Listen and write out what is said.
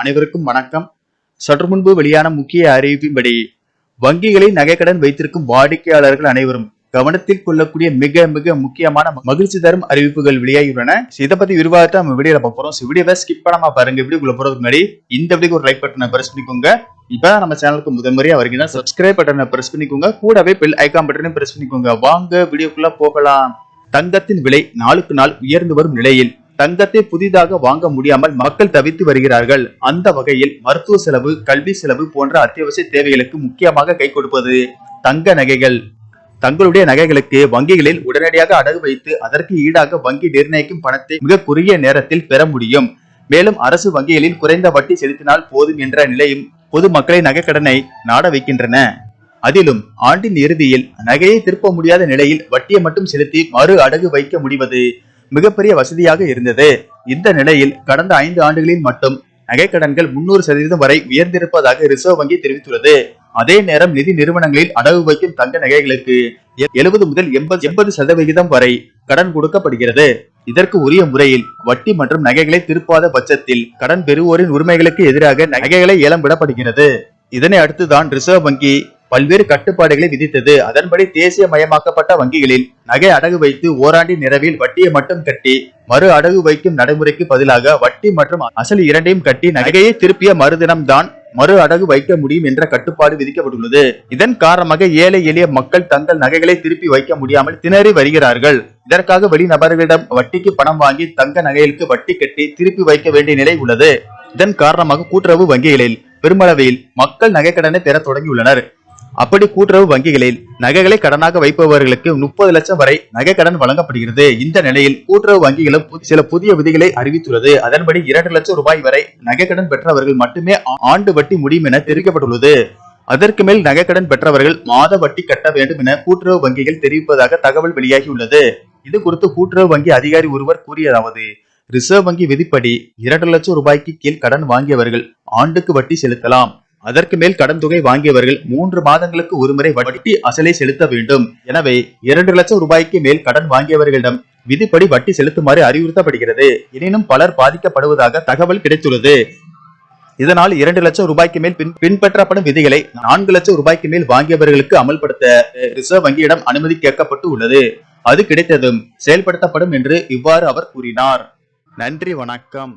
அனைவருக்கும் வணக்கம். சற்று முன்பு வெளியான முக்கிய அறிவிப்பின்படி வங்கிகளில் நகைக்கடன் வைத்திருக்கும் வாடிக்கையாளர்கள் அனைவரும் கவனத்தில் கொள்ளக்கூடிய மிக மிக முக்கியமான மகிழ்ச்சி தரும் அறிவிப்புகள் வெளியாகியுள்ளன. இதை பத்தி விரிவாகத்தை நம்ம வீடியோல பார்க்க போறோம். வீடியோவை ஸ்கிப் பண்ணாம பாருங்க. வீடியோக்குள்ள போறதுக்கு முன்னாடி இந்த வீடியோக்கு ஒரு லைக் பட்டனை பிரஸ் பண்ணிக்கோங்க. இப்பதான் நம்ம சேனலுக்கு முதன்முறையா வரீங்கன்னா சப்ஸ்கிரைப் பட்டனை பிரஸ் பண்ணிக்கோங்க. கூடவே பெல் ஐகான் பட்டனை பிரஸ் பண்ணிக்கோங்க. வாங்க வீடியோக்குள்ள போகலாம். தங்கத்தின் விலை நாளுக்கு நாள் உயர்ந்து வரும் நிலையில் தங்கத்தை புதிதாக வாங்க முடியாமல் மக்கள் தவித்து வருகிறார்கள். அந்த வகையில் மருத்துவ செலவு கல்வி செலவு போன்ற அத்தியாவசிய தேவைகளுக்கு முக்கியமாக கை கொடுப்பது தங்க நகைகள். தங்களுடைய நகைகளுக்கு வங்கிகளில் உடனடியாக அடகு வைத்து அதற்கு ஈடாக வங்கி நிர்ணயிக்கும் பணத்தை மிக குறுகிய நேரத்தில் பெற முடியும். மேலும் அரசு வங்கிகளில் குறைந்த வட்டி செலுத்தினால் போதும் என்ற நிலையும் பொதுமக்களை நகைக்கடனை நாட வைக்கின்றன. அதிலும் ஆண்டின் இறுதியில் நகையை திருப்ப முடியாத நிலையில் வட்டியை மட்டும் செலுத்தி மறு அடகு வைக்க முடிவது மிகப்பெரிய வசதியாக இருந்தது. இந்த நிலையில் கடந்த ஐந்து ஆண்டுகளில் மட்டும் நகைக்கடன்கள் முன்னூறு சதவீதம் வரை உயர்ந்திருப்பதாக ரிசர்வ் வங்கி தெரிவித்துள்ளது. அதே நேரம் நிதி நிறுவனங்களில் அடகு வைக்கும் தங்க நகைகளுக்கு எழுபது முதல் எண்பது எண்பது சதவிகிதம் வரை கடன் கொடுக்கப்படுகிறது. இதற்கு உரிய முறையில் வட்டி மற்றும் நகைகளை திருப்பாத பட்சத்தில் கடன் பெறுவோரின் உரிமைகளுக்கு எதிராக நகைகளை ஏலம் விடப்படுகிறது. இதனை அடுத்துதான் ரிசர்வ் வங்கி பல்வேறு கட்டுப்பாடுகளை விதித்தது. அதன்படி தேசிய மயமாக்கப்பட்ட வங்கிகளில் நகை அடகு வைத்து ஓராண்டின் நிறைவில் வட்டியை மட்டும் கட்டி மறு அடகு வைக்கும் நடைமுறைக்கு பதிலாக வட்டி மற்றும் அசல் இரண்டையும் கட்டி நகையை திருப்பிய மறுதினம்தான் மறு அடகு வைக்க முடியும் என்ற கட்டுப்பாடு விதிக்கப்பட்டுள்ளது. இதன் காரணமாக ஏழை எளிய மக்கள் தங்கள் நகைகளை திருப்பி வைக்க முடியாமல் திணறி வருகிறார்கள். இதற்காக வெளிநபர்களிடம் வட்டிக்கு பணம் வாங்கி தங்க நகைகளுக்கு வட்டி கட்டி திருப்பி வைக்க வேண்டிய நிலை உள்ளது. இதன் காரணமாக கூட்டுறவு வங்கிகளில் பெருமளவில் மக்கள் நகைக்கடனை பெற தொடங்கியுள்ளனர். அப்படி கூட்டுறவு வங்கிகளில் நகைகளை கடனாக வைப்பவர்களுக்கு முப்பது லட்சம் வரை நகை கடன் வழங்கப்படுகிறது. இந்த நிலையில் கூட்டுறவு வங்கிகளும் சில புதிய விதிகளை அறிவித்துள்ளது. அதன்படி இரண்டு லட்சம் ரூபாய் வரை நகை கடன் பெற்றவர்கள் மட்டுமே ஆண்டு வட்டி முடியும் என தெரிவிக்கப்பட்டுள்ளது. அதற்கு மேல் நகைக்கடன் பெற்றவர்கள் மாத வட்டி கட்ட வேண்டும் என கூட்டுறவு வங்கிகள் தெரிவிப்பதாக தகவல் வெளியாகியுள்ளது. இது குறித்து கூட்டுறவு வங்கி அதிகாரி ஒருவர் கூறியதாவது ரிசர்வ் வங்கி விதிப்படி இரண்டு லட்சம் ரூபாய்க்கு கீழ் கடன் வாங்கியவர்கள் ஆண்டுக்கு வட்டி செலுத்தலாம். அதற்கு மேல் கடன் தொகை வாங்கியவர்கள் மூன்று மாதங்களுக்கு ஒருமுறை வட்டி அசலை செலுத்த வேண்டும். எனவே இரண்டு லட்சம் ரூபாய்க்கு மேல் கடன் வாங்கியவர்களிடம் விதிப்படி வட்டி செலுத்துமாறு அறிவுறுத்தப்படுகிறது. எனினும் பலர் பாதிக்கப்படுவதாக தகவல் கிடைத்துள்ளது. இதனால் இரண்டு லட்சம் ரூபாய்க்கு மேல் பின் பின்பற்றப்படும் விதிகளை நான்கு லட்சம் ரூபாய்க்கு மேல் வாங்கியவர்களுக்கு அமல்படுத்த ரிசர்வ் வங்கியிடம் அனுமதி கேட்கப்பட்டு உள்ளது. அது கிடைத்ததும் செயல்படுத்தப்படும் என்று இவ்வாறு அவர் கூறினார். நன்றி வணக்கம்.